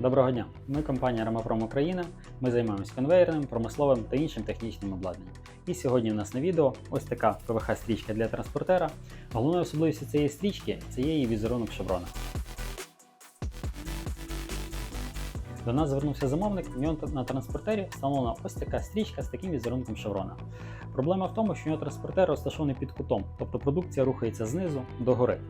Доброго дня! Ми компанія Рамапром Україна. Ми займаємось конвейерним, промисловим та іншим технічним обладнанням. І сьогодні в нас на відео ось така ПВХ-стрічка для транспортера. Головною особливістю цієї стрічки це є її візерунок шеврона. До нас звернувся замовник, в нього на транспортері встановлена ось така стрічка з таким візерунком шеврона. Проблема в тому, що у нього транспортер розташований під кутом, тобто продукція рухається знизу до гори.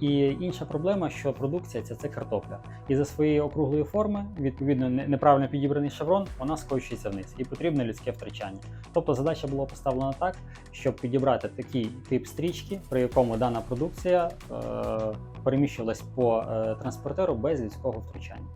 І інша проблема, що продукція ця це картопля. І за своєї округлої форми, відповідно, неправильно підібраний шеврон, вона скочується вниз і потрібне людське втрачання. Тобто задача була поставлена так, щоб підібрати такий тип стрічки, при якому дана продукція е, переміщувалась по е, транспортеру без людського втручання.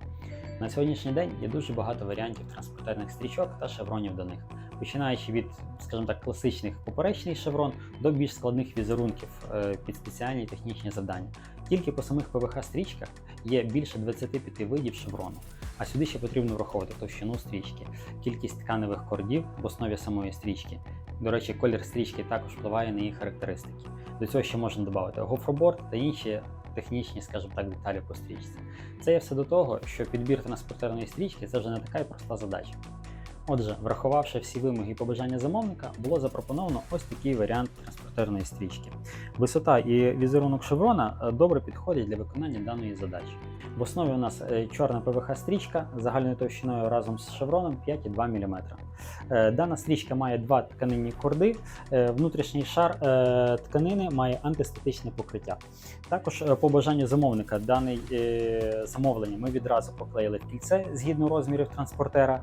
На сьогоднішній день є дуже багато варіантів транспортерних стрічок та шевронів до них, починаючи від, скажімо так, класичних поперечний шеврон до більш складних візерунків е, під спеціальні технічні завдання. Тільки по самих ПВХ-стрічках є більше 25 видів шеврону. А сюди ще потрібно враховувати товщину стрічки, кількість тканевих кордів в основі самої стрічки. До речі, колір стрічки також впливає на її характеристики. До цього ще можна додати гофроборд та інші технічні, скажімо так, деталі по стрічці. Це є все до того, що підбір транспортерної стрічки це вже не така й проста задача. Отже, врахувавши всі вимоги і побажання замовника, було запропоновано ось такий варіант транспортерної стрічки. Висота і візерунок шеврона е, добре підходять для виконання даної задачі. В основі у нас е, чорна ПВХ-стрічка загальною товщиною разом з шевроном 5,2 мм. Е, Дана стрічка має два тканинні корди. Е, Внутрішній шар е, тканини має антистатичне покриття. Також по бажанню замовника дане замовлення ми відразу поклеїли в кільце згідно розмірів транспортера.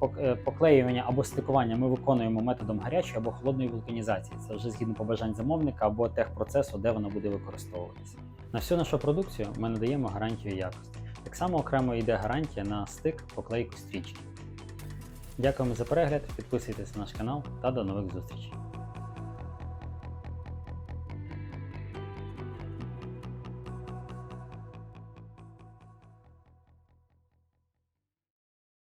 Пок- Поклеювання або стикування ми виконуємо методом гарячої або холодної вулканізації. Це вже згідно побажань замовника або техпроцесу, де вона буде використовуватися. На всю нашу продукцію ми надаємо гарантію якості. Так само окремо йде гарантія на стик поклейку стрічки. Дякуємо за перегляд, підписуйтесь на наш канал та до нових зустрічей.